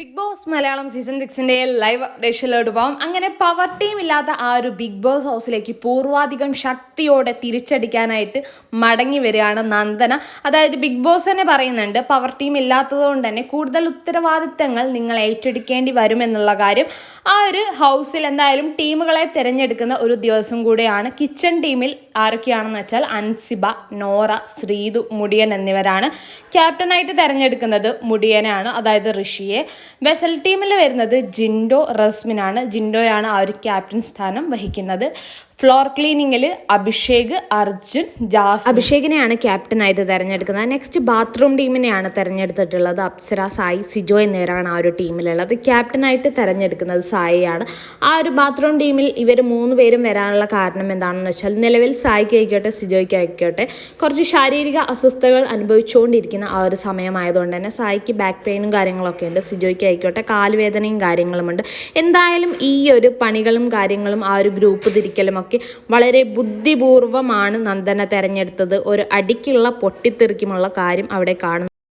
Big boss Malayalam season സിക്സിന്റെ live അപ്ഡേഷനിലോട്ട് പോകാം അങ്ങനെ പവർ ടീം ഇല്ലാത്ത ആ ഒരു ബിഗ് ബോസ് ഹൗസിലേക്ക് പൂർവാധികം ശക്തിയോടെ തിരിച്ചടിക്കാനായിട്ട് മടങ്ങി വരികയാണ് നന്ദന. അതായത് ബിഗ് ബോസ് തന്നെ പറയുന്നുണ്ട് പവർ ടീം ഇല്ലാത്തത് കൊണ്ട് തന്നെ കൂടുതൽ ഉത്തരവാദിത്തങ്ങൾ നിങ്ങൾ ഏറ്റെടുക്കേണ്ടി വരുമെന്നുള്ള കാര്യം. ആ ഒരു ഹൗസിൽ എന്തായാലും ടീമുകളെ തിരഞ്ഞെടുക്കുന്ന ഒരു ദിവസം കൂടെയാണ്. കിച്ചൺ ടീമിൽ ആരൊക്കെയാണെന്ന് വെച്ചാൽ അൻസിബ നോറ ശ്രീതു മുടിയൻ എന്നിവരാണ്. ക്യാപ്റ്റനായിട്ട് തിരഞ്ഞെടുക്കുന്നത് മുടിയനാണ് അതായത് ഋഷിയെ. വെസൽ ടീമിൽ വരുന്നത് ജിൻഡോ റസ്മിനാണ്. ജിൻഡോയാണ് ആ ഒരു ക്യാപ്റ്റൻ സ്ഥാനം വഹിക്കുന്നത്. ഫ്ലോർ ക്ലീനിങ്ങിൽ അഭിഷേക് അർജുൻ ജാസ്. അഭിഷേകിനെയാണ് ക്യാപ്റ്റനായിട്ട് തിരഞ്ഞെടുക്കുന്നത്. നെക്സ്റ്റ് ബാത്റൂം ടീമിനെയാണ് തിരഞ്ഞെടുത്തിട്ടുള്ളത് അപ്സര സായി സിജോ എന്നിവരാണ് ആ ഒരു ടീമിലുള്ളത് ക്യാപ്റ്റനായിട്ട് തിരഞ്ഞെടുക്കുന്നത് സായിയാണ്. ആ ഒരു ബാത്റൂം ടീമിൽ ഇവർ മൂന്ന് പേരും വരാനുള്ള കാരണം എന്താണെന്ന് വെച്ചാൽ നിലവിൽ സായിക്ക് ആയിക്കോട്ടെ സിജോയ്ക്ക് ആയിക്കോട്ടെ കുറച്ച് ശാരീരിക അസ്വസ്ഥതകൾ അനുഭവിച്ചുകൊണ്ടിരിക്കുന്ന ആ ഒരു സമയമായതുകൊണ്ട് തന്നെ സായിക്ക് ബാക്ക് പെയിനും കാര്യങ്ങളൊക്കെ ഉണ്ട്. സിജോയ്ക്ക് ആയിക്കോട്ടെ കാലുവേദനയും കാര്യങ്ങളുമുണ്ട്. എന്തായാലും ഈ ഒരു പണികളും കാര്യങ്ങളും ആ ഒരു ഗ്രൂപ്പ് തിരിക്കലും ഒക്കെ വളരെ ബുദ്ധിപൂർവമാണ് നന്ദന തെരഞ്ഞെടുത്തത്. ഒരു അടിക്കുള്ള പൊട്ടിത്തെറിക്കുമുള്ള കാര്യം അവിടെ കാണുന്നു.